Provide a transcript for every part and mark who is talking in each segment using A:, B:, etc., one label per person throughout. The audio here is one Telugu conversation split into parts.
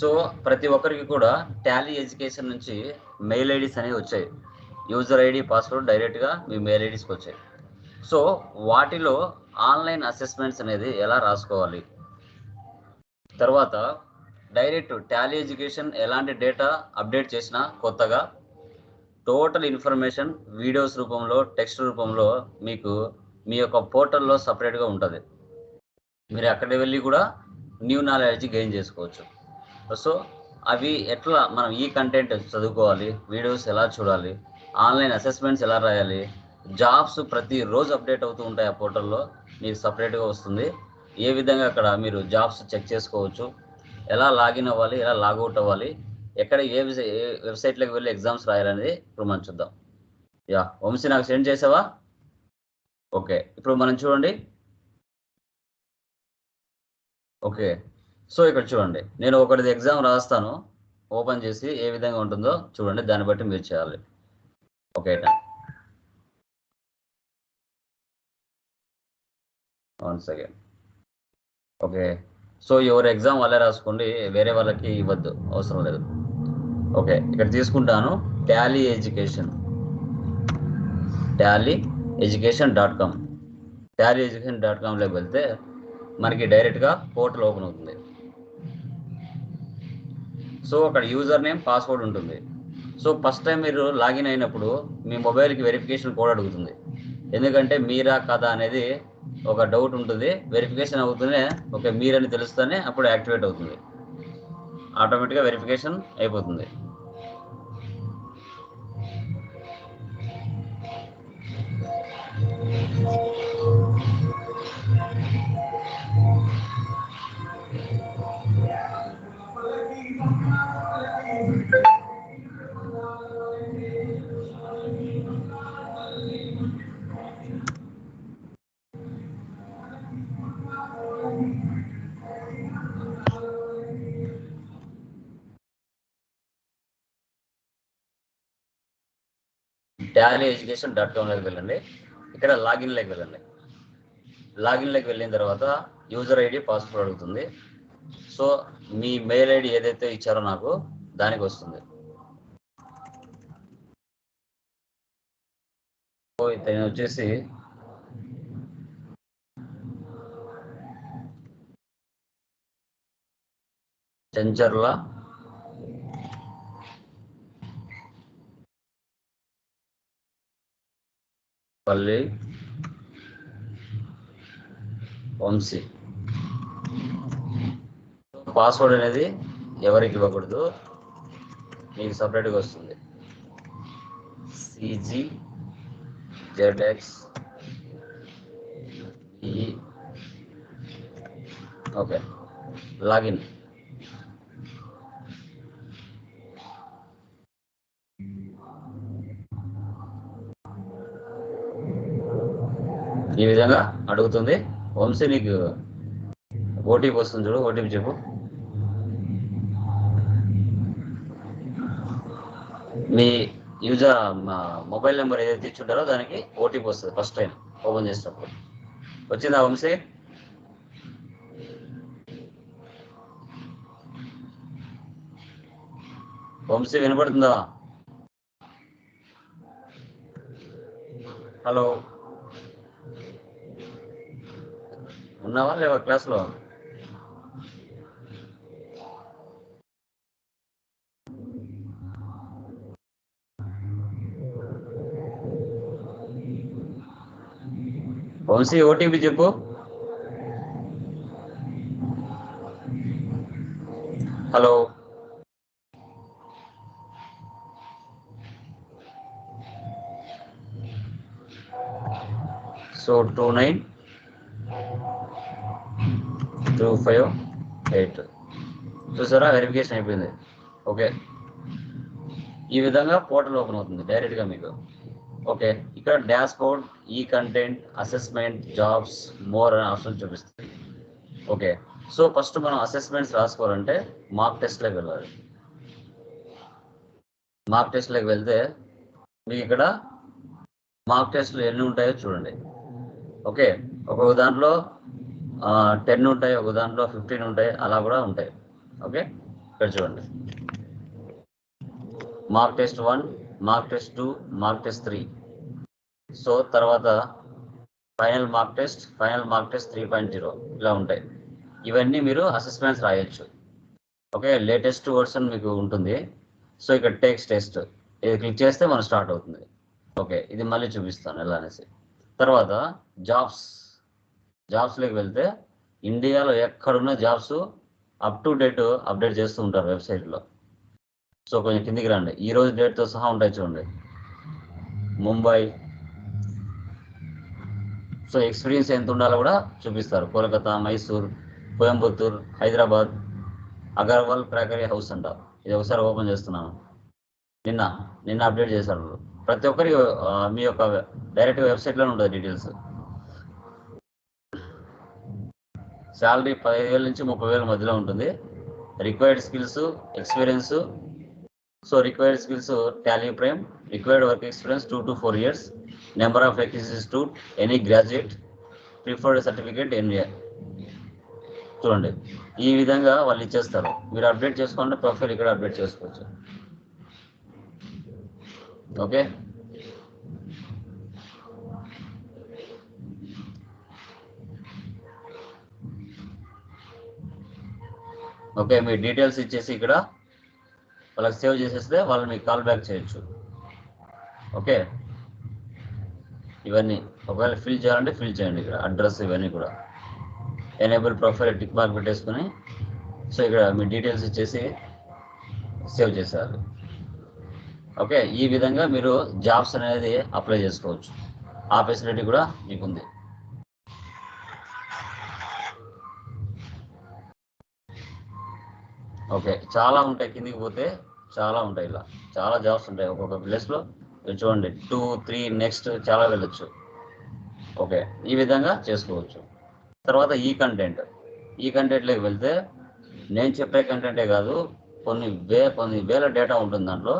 A: సో ప్రతి ఒక్కరికి కూడా టాలీ ఎడ్యుకేషన్ నుంచి మెయిల్ ఐడీస్ అనేవి వచ్చాయి. యూజర్ ఐడి పాస్వర్డ్ డైరెక్ట్గా మీ మెయిల్ ఐడీస్కి వచ్చాయి. సో వాటిలో ఆన్లైన్ అసెస్మెంట్స్ అనేది ఎలా రాసుకోవాలి? తర్వాత డైరెక్ట్ టాలీ ఎడ్యుకేషన్ ఎలాంటి డేటా అప్డేట్ చేసినా కొత్తగా టోటల్ ఇన్ఫర్మేషన్ వీడియోస్ రూపంలో టెక్స్ట్ రూపంలో మీకు మీ యొక్క పోర్టల్లో సపరేట్గా ఉంటుంది. మీరు అక్కడికి వెళ్ళి కూడా న్యూ నాలెడ్జ్ గెయిన్ చేసుకోవచ్చు. సో అవి ఎట్లా మనం ఈ కంటెంట్ చదువుకోవాలి వీడియోస్ ఎలా చూడాలి ఆన్లైన్ అసెస్మెంట్స్ ఎలా రాయాలి జాబ్స్ ప్రతిరోజు అప్డేట్ అవుతూ ఉంటాయి ఆ పోర్టల్లో మీకు సపరేట్గా వస్తుంది. ఏ విధంగా అక్కడ మీరు జాబ్స్ చెక్ చేసుకోవచ్చు ఎలా లాగిన్ అవ్వాలి ఎలా లాగౌట్ అవ్వాలి ఎక్కడ ఏ విజ- ఏ వెబ్సైట్లోకి వెళ్ళి ఎగ్జామ్స్ రాయాలనేది ఇప్పుడు మనం చూద్దాం. యా వంశీ నాకు సెండ్ చేసావా? ఓకే ఇప్పుడు మనం చూడండి. ఓకే. సో ఇక్కడ చూడండి నేను ఒకటిది ఎగ్జామ్ రాస్తాను ఓపెన్ చేసి ఏ విధంగా ఉంటుందో చూడండి దాన్ని బట్టి మీరు చేయాలి. Okay one second. Okay so ఎవరు ఎగ్జామ్ వాళ్ళే రాసుకోండి వేరే వాళ్ళకి ఇవ్వద్దు అవసరం లేదు. ఓకే ఇక్కడ తీసుకుంటాను Tally education. Tally education dot com. Tally education dot కామ్లోకి వెళ్తే మనకి డైరెక్ట్గా పోర్టల్ ఓపెన్ అవుతుంది. సో అక్కడ యూజర్ నేమ్ పాస్వర్డ్ ఉంటుంది. సో ఫస్ట్ టైం మీరు లాగిన్ అయినప్పుడు మీ మొబైల్కి వెరిఫికేషన్ కోడ్ అడుగుతుంది. ఎందుకంటే మీరా కదా అనేది ఒక డౌట్ ఉంటుంది. వెరిఫికేషన్ అవుతూనే ఓకే మీరని తెలుస్తూనే అప్పుడు యాక్టివేట్ అవుతుంది. ఆటోమేటిక్గా వెరిఫికేషన్ అయిపోతుంది. టాలీ ఎడ్యుకేషన్ డాట్ కామ్లోకి వెళ్ళండి. ఇక్కడ లాగిన్లోకి వెళ్ళండి. లాగిన్లోకి వెళ్ళిన తర్వాత యూజర్ ఐడి పాస్వర్డ్ అడుగుతుంది. సో మీ మెయిల్ ఐడి ఏదైతే ఇచ్చారో నాకు దానికి వస్తుంది. సో ఇతను వచ్చేసి చెంచర్ల పల్లి. వంశీ. పాస్వర్డ్ అనేది ఎవరికి ఇవ్వకూడదు మీకు సపరేట్గా వస్తుంది. సిజి జెడ్ఎక్స్ ఈ ఓకే లాగిన్ ఈ విధంగా అడుగుతుంది. వంశీ నీకు ఓటీపీ వస్తుంది చూడు ఓటీపీ చెప్పు. మీ యూజర్ మొబైల్ నెంబర్ ఏదైతే ఇచ్చుంటారో దానికి ఓటీపీ వస్తుంది ఫస్ట్ టైం ఓపెన్ చేసినప్పుడు వచ్చిందా వంశీ? వంశీ వినపడుతుందా? హలో. ఉన్నావా లేవా క్లాస్లో? వంశీ ఓటీపీ చెప్పు. Hello. So two nine two five eight చూసారా? వెరిఫికేషన్ అయిపోయింది. ఓకే ఈ విధంగా పోర్టల్ ఓపెన్ అవుతుంది డైరెక్ట్గా మీకు. ఓకే ఇక్కడ డాష్ బోర్డ్ ఈ కంటెంట్ అసెస్మెంట్ జాబ్స్ మోర్ అనే ఆప్షన్ చూపిస్తుంది. ఓకే సో ఫస్ట్ మనం అసెస్మెంట్స్ రాసుకోవాలంటే మార్క్ టెస్ట్లోకి వెళ్ళాలి. మార్క్ టెస్ట్లోకి వెళ్తే మీకు ఇక్కడ మార్క్ టెస్ట్లు ఎన్ని ఉంటాయో చూడండి. ఓకే ఒక్కొక్క దాంట్లో టెన్ ఉంటాయి ఒక దాంట్లో ఫిఫ్టీన్ ఉంటాయి అలా కూడా ఉంటాయి. ఓకే ఇక్కడ చూడండి. Mark test one mark test two mark test three so తర్వాత final mark test final mark test three point zero ఇలా ఉంటాయి. ఇవన్నీ మీరు అసెస్మెంట్స్ రాయొచ్చు. ఓకే లేటెస్ట్ వర్షన్ మీకు ఉంటుంది. సో ఇక్కడ టెక్స్ట్ టెస్ట్ ఇది క్లిక్ చేస్తే మనం స్టార్ట్ అవుతుంది. ఓకే ఇది మళ్ళీ చూపిస్తాను ఎలా అనేసి. తర్వాత జాబ్స్ జాబ్స్లోకి వెళ్తే ఇండియాలో ఎక్కడున్న jobs up to date update చేస్తూ ఉంటారు వెబ్సైట్లో సో కొంచెం కిందికి రండి. ఈ రోజు డేట్తో సహా ఉంటాయి చూడండి. ముంబై. సో ఎక్స్పీరియన్స్ ఎంత ఉండాలో కూడా చూపిస్తారు. కోలకతా మైసూర్ కోయంబత్తూర్ హైదరాబాద్ అగర్వాల్ ప్రాకరీ హౌస్ అంట. ఇది ఒకసారి ఓపెన్ చేస్తున్నాను. నిన్న నిన్న అప్డేట్ చేశారు. ప్రతి ఒక్కరి మీ యొక్క డైరెక్ట్ వెబ్సైట్లోనే ఉంటుంది డీటెయిల్స్ శాలరీ పదిహేను వేల నుంచి ముప్పై వేల మధ్యలో ఉంటుంది. Required skills experience so required skills Tally prime required work experience two to four years number of institute any graduate preferred certificate any చూడండి. ఈ విధంగా వాళ్ళు ఇచ్చేస్తారు. మీరు అప్డేట్ చేసుకుంటే ప్రొఫైల్ ఇక్కడ అప్డేట్ చేసుకోవచ్చు. ఓకే ఓకే మీ డీటెయిల్స్ ఇచ్చేసి ఇక్కడ వాళ్ళకి సేవ్ చేసేస్తే వాళ్ళు మీకు కాల్ బ్యాక్ చేయొచ్చు. ఓకే? ఇవన్నీ. ఒకవేళ ఫిల్ చేయాలంటే ఫిల్ చేయండి ఇక్కడ అడ్రస్ ఇవన్నీ కూడా. ఎనేబుల్ ప్రొఫైల్ టిక్ మార్క్ పెట్టేసుకుని సో ఇక్కడ మీ డీటెయిల్స్ ఇచ్చేసి సేవ్ చేసేయాలి. ఓకే ఈ విధంగా మీరు జాబ్స్ అనేది అప్లై చేసుకోవచ్చు. ఆ ఫెసిలిటీ కూడా మీకుంది. ఓకే చాలా ఉంటాయి కిందికి పోతే చాలా ఉంటాయి ఇలా. చాలా జాబ్స్ ఉంటాయి ఒక్కొక్క ప్లేస్లో మీరు చూడండి టూ త్రీ నెక్స్ట్ చాలా వెళ్ళొచ్చు. ఓకే ఈ విధంగా చేసుకోవచ్చు. తర్వాత ఈ కంటెంట్ ఈ కంటెంట్లోకి వెళ్తే నేను చెప్పే కంటెంటే కాదు కొన్ని వే కొన్ని వేల డేటా ఉంటుంది దాంట్లో.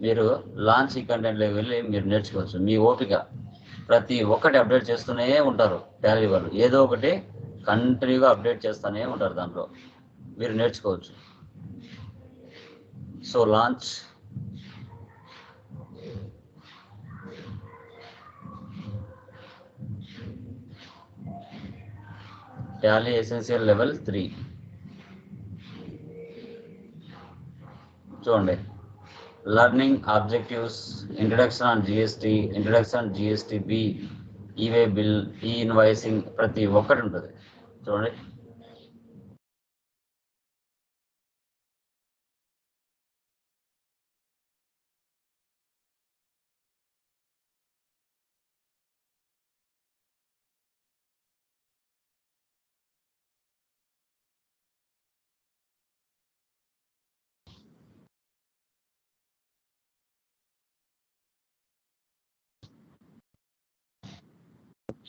A: మీరు లాంచ్ ఈ కంటెంట్లోకి వెళ్ళి మీరు నేర్చుకోవచ్చు. మీ ఓపిక. ప్రతి ఒక్కటి అప్డేట్ చేస్తూనే ఉంటారు టాలీ వాళ్ళు. ఏదో ఒకటి కంటిన్యూగా అప్డేట్ చేస్తూనే ఉంటారు దాంట్లో. మీరు నేర్చుకోవచ్చు. So launch. Tally Essential level three చూడండి. Learning objectives introduction on GST introduction GST B e-way bill e invoicing ప్రతి ఒక్కటి ఉంటుంది. చూడండి.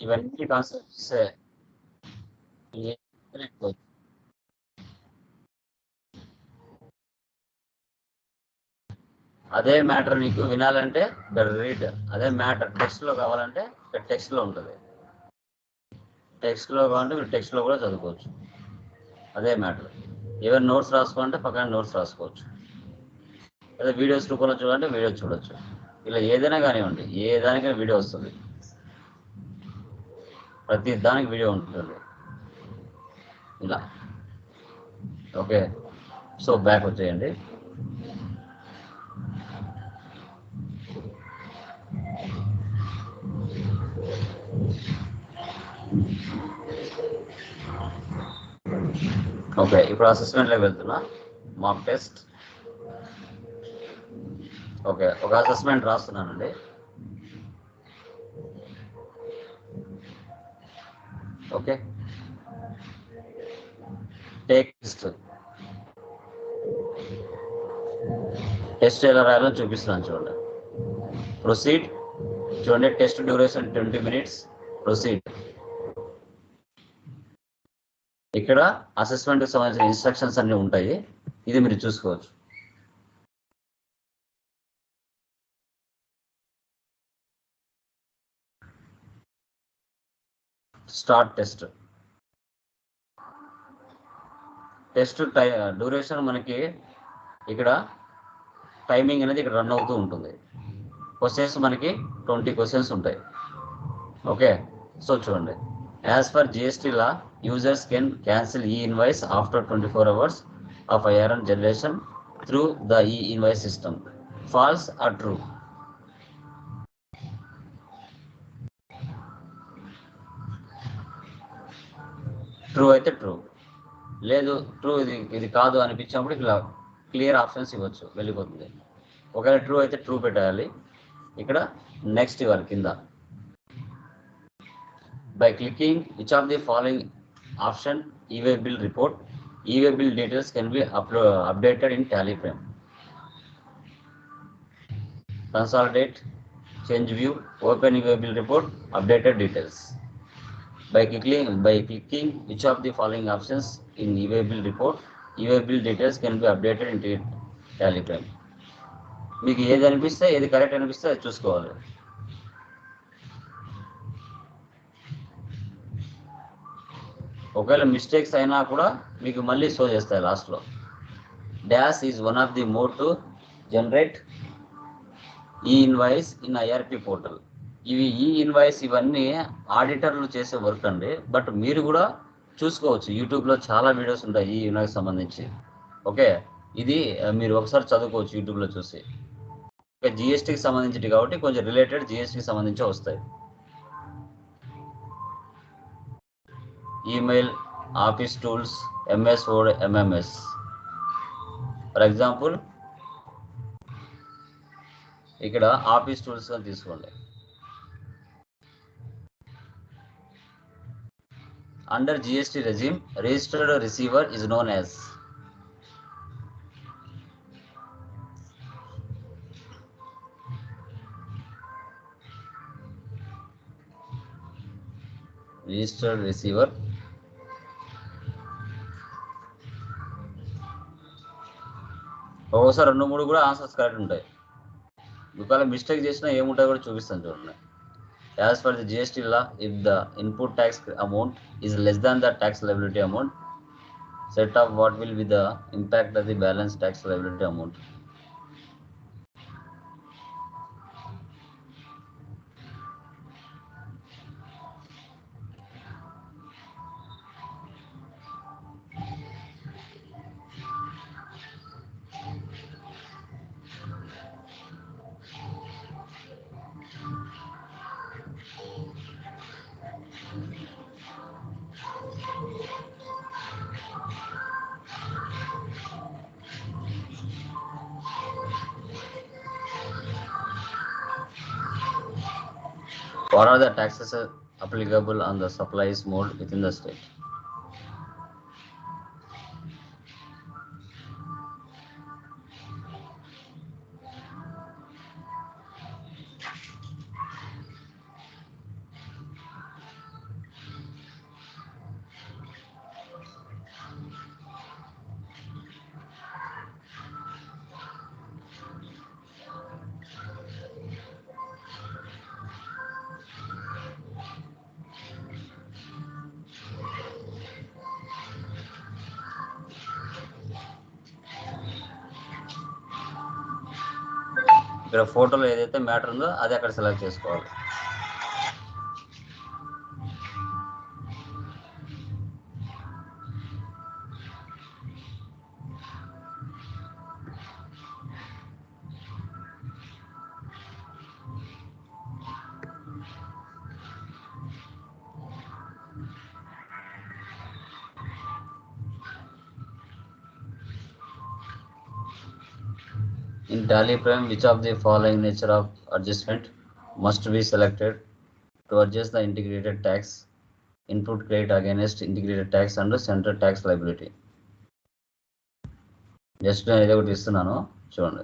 A: ఇవన్నీ కాన్సెప్ట్స్ అదే మ్యాటర్ నీకు వినాలంటే రీడ్ అదే మ్యాటర్. టెక్స్ట్లో కావాలంటే టెక్స్ట్లో ఉంటుంది. టెక్స్ట్లో కావాలంటే మీరు టెక్స్ట్లో కూడా చదువుకోవచ్చు. అదే మ్యాటర్. ఏమైనా నోట్స్ రాసుకోవాలంటే పక్కన నోట్స్ రాసుకోవచ్చు. లేదా వీడియోస్ రూపంలో చూడాలంటే వీడియో చూడొచ్చు. ఇలా ఏదైనా కానివ్వండి ఏ దానికైనా వీడియో వస్తుంది. ప్రతి దానికి వీడియో ఉంటుంది ఇలా. ఓకే. సో బ్యాక్ వచ్చేయండి. ఓకే ఇప్పుడు అసెస్మెంట్లోకి వెళ్తున్నా. మాక్ టెస్ట్ ఓకే ఒక అసెస్మెంట్ రాస్తున్నానండి. ఓకే? టెక్స్ట్ టెస్ట్ ఎలా రాయాలో చూపిస్తున్నాను చూడండి. ప్రొసీడ్. చూడండి test duration twenty minutes. Proceed. ఇక్కడ అసెస్మెంట్కి సంబంధించిన ఇన్స్ట్రక్షన్స్ అన్ని ఉంటాయి. ఇది మీరు చూసుకోవచ్చు. Start test. Test tie duration మనకి ఇక్కడ టైమింగ్ అనేది ఇక్కడ రన్ అవుతూ ఉంటుంది. క్వశ్చన్స్ మనకి ట్వంటీ క్వశ్చన్స్ ఉంటాయి. ఓకే? సో చూడండి. As per GST law users can cancel e invoice after twenty four hours of IRN generation through the e invoice system. False or true? True అయితే ట్రూ లేదు ట్రూ ఇది ఇది కాదు అనిపించినప్పుడు ఇట్లా క్లియర్ ఆప్షన్స్ ఇవ్వచ్చు వెళ్ళిపోతుంది. ఒకవేళ ట్రూ అయితే ట్రూ పెట్టాలి. ఇక్కడ నెక్స్ట్ ఇవ్వాలి కింద. By clicking which of the following option e-way bill report e-way bill details can be అప్లో updated in Tally frame consolidate change view open e-way bill report updated details by clicking by clicking which of the following options in e-way bill report e-way bill details can be updated in టాలిగ్రామ్ మీకు ఏది అనిపిస్తే ఏది కరెక్ట్ అనిపిస్తే అది చూసుకోవాలి. ఒకవేళ మిస్టేక్స్ అయినా కూడా మీకు మళ్ళీ షో చేస్తాయి లాస్ట్లో dash is one of the more to generate e invoice in IRP portal ఇవి ఈ ఇన్వాయిస్ ఇవన్నీ ఆడిటర్లు చేసే వర్క్ అండి. బట్ మీరు కూడా చూసుకోవచ్చు. యూట్యూబ్లో చాలా వీడియోస్ ఉంటాయి ఈ ఇన్వాయిస్ సంబంధించి. ఓకే ఇది మీరు ఒకసారి చదువుకోవచ్చు యూట్యూబ్లో చూసి. ఓకే జిఎస్టీకి సంబంధించింది కాబట్టి కొంచెం రిలేటెడ్ జిఎస్టీకి సంబంధించి వస్తాయి. Email office tools MS word MMS for example ఇక్కడ ఆఫీస్ టూల్స్ తీసుకోండి. Under GST regime registered receiver is known as registered receiver ఒక్కోసారి రెండు మూడు కూడా ఆన్సర్స్ కరెక్ట్ ఉంటాయి. ఒకవేళ మిస్టేక్ చేసినా ఏముంటాయి కూడా చూపిస్తాను చూడండి. As per the GST law, if the input tax amount is less than the tax liability amount, set up what will be the impact of the balance tax liability amount. What are the taxes applicable on the supplies mode within the state? ఇక్కడ ఫోటోలో ఏదైతే మ్యాటర్ ఉందో అది అక్కడ సెలెక్ట్ చేసుకోవాలి. In tally prime, which of the following nature of adjustment must be selected to adjust the integrated tax input credit against integrated tax and central tax liability? Just నేను ఇదే ఒకటి ఇస్తున్నాను చూడండి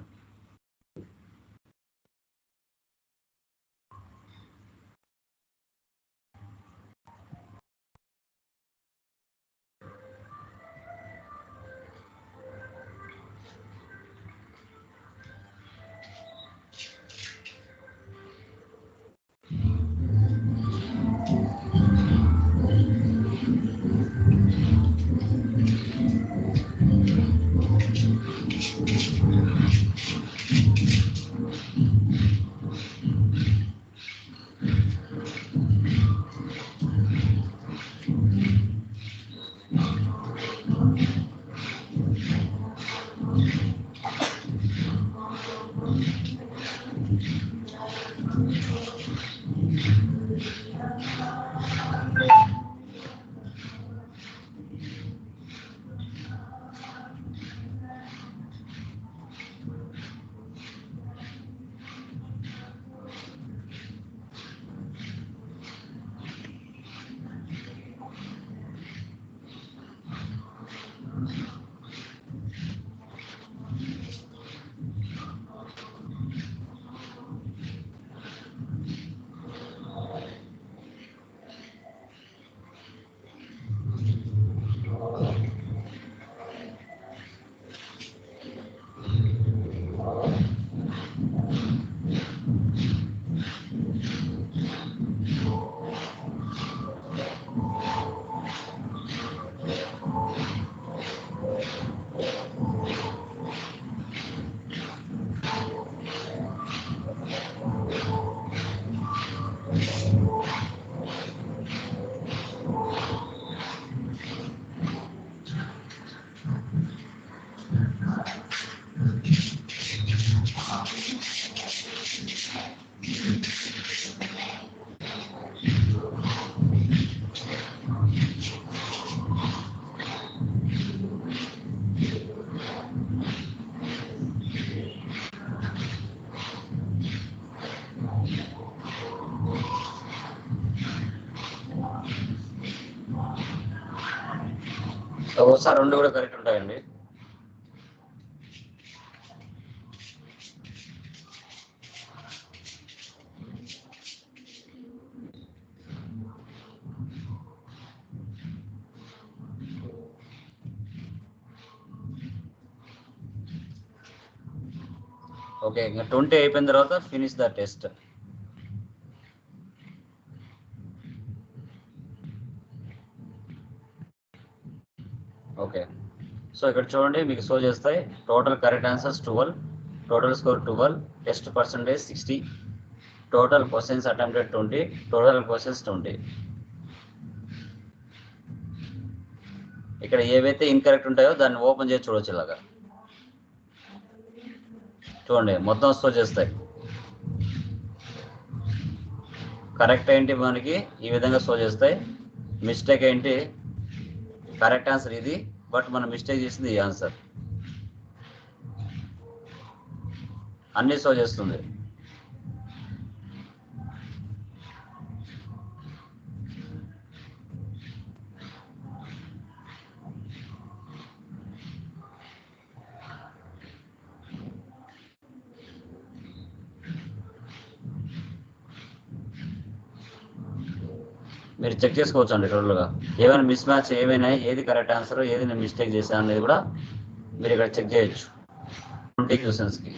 A: ఒకసారి రెండు కూడా కరెక్ట్ ఉంటాయండి. ఓకే ఇంకా ట్వంటీ అయిపోయిన తర్వాత finish the test okay so ఇక్కడ చూడండి మీకు షో చేస్తాయి. Total correct answers twelve total score twelve test percentage sixty total questions attempted twenty total questions twenty ఇక్కడ ఏవైతే ఇన్కరెక్ట్ ఉంటాయో దాన్ని ఓపెన్ చేసి చూడొచ్చు ఇలాగా. చూడండి మొత్తం స్టోర్ చేస్తాయి. కరెక్ట్ ఏంటి మనకి? ఈ విధంగా స్టోర్ చేస్తాయి. మిస్టేక్ ఏంటి? కరెక్ట్ ఆన్సర్ ఇది. బట్ మనం మిస్టేక్ చేసింది ఈ ఆన్సర్. అన్ని సో చేస్తుంది. మీరు చెక్ చేసుకోవచ్చు అండి టోటల్గా. ఏమైనా మిస్ మ్యాచ్ ఏమైనా ఏది కరెక్ట్ ఆన్సర్ ఏది నేను మిస్టేక్ చేశాను అనేది కూడా మీరు ఇక్కడ చెక్ చేయొచ్చు. ట్వంటీ క్వశ్చన్స్కి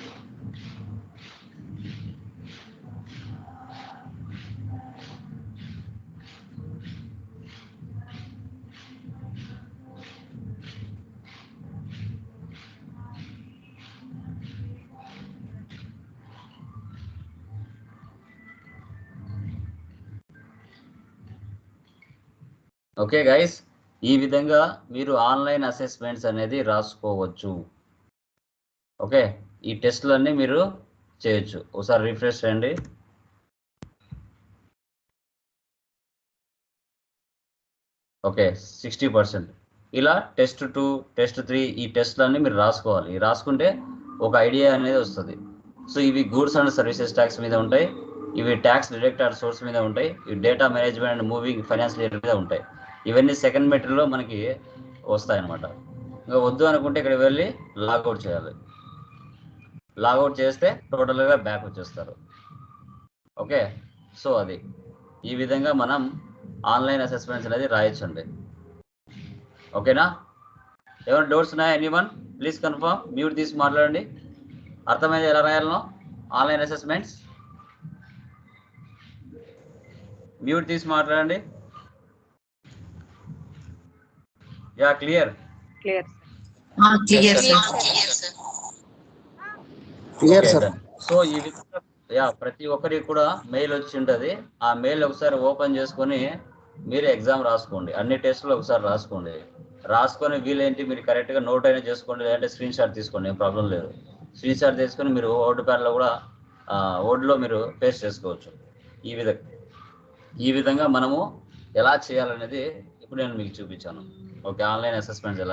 A: ఓకే గైస్ ఈ విధంగా మీరు ఆన్లైన్ అసెస్మెంట్స్ అనేది రాసుకోవచ్చు. ఓకే ఈ టెస్ట్లన్నీ మీరు చేయొచ్చు. ఒకసారి రిఫ్రెష్ చేయండి. ఓకే సిక్స్టీ పర్సెంట్ ఇలా టెస్ట్ టూ టెస్ట్ త్రీ ఈ టెస్ట్లన్నీ మీరు రాసుకోవాలి. రాసుకుంటే ఒక ఐడియా అనేది వస్తుంది. సో ఇవి గూడ్స్ అండ్ సర్వీసెస్ ట్యాక్స్ మీద ఉంటాయి. ఇవి ట్యాక్స్ డైరెక్ట్ సోర్స్ మీద ఉంటాయి. ఇవి data management and moving financial మీద ఉంటాయి. ఇవన్నీ సెకండ్ మెటీరియల్లో మనకి వస్తాయన్నమాట. ఇంకా వద్దు అనుకుంటే ఇక్కడ వెళ్ళి లాగౌట్ చేయాలి. లాగౌట్ చేస్తే టోటల్గా బ్యాక్ వచ్చేస్తారు. ఓకే సో అది. ఈ విధంగా మనం ఆన్లైన్ అసెస్మెంట్స్ అనేది రాయొచ్చండి. ఓకేనా ఏమైనా డౌట్స్ ఉన్నాయా any one please confirm mute తీసి మాట్లాడండి. అర్థమైంది ఎలా రాయాలనో? ఆన్లైన్ అసెస్మెంట్స్ మ్యూట్ తీసి మాట్లాడండి. Ya clear
B: clear
C: clear sir
D: clear sir
A: so ఈ విధంగా యా ప్రతి ఒక్కరికి కూడా మెయిల్ వచ్చి ఉంటుంది. ఆ మెయిల్ ఒకసారి ఓపెన్ చేసుకొని మీరు ఎగ్జామ్ రాసుకోండి. అన్ని టెస్టులు ఒకసారి రాసుకోండి. రాసుకొని వీలేంటి మీరు కరెక్ట్గా నోట్ అయినా చేసుకోండి. లేదంటే స్క్రీన్ షాట్ తీసుకోండి. ఏం ప్రాబ్లం లేదు. స్క్రీన్ షాట్ తీసుకొని మీరు ఓటు ప్యాడ్లో కూడా ఓటులో మీరు పేస్ట్ చేసుకోవచ్చు. ఈ విధంగా ఈ విధంగా మనము ఎలా చేయాలనేది ఇప్పుడు నేను మీకు చూపించాను. ఓకే ఆన్లైన్ అసెస్మెంట్స్ ఎలా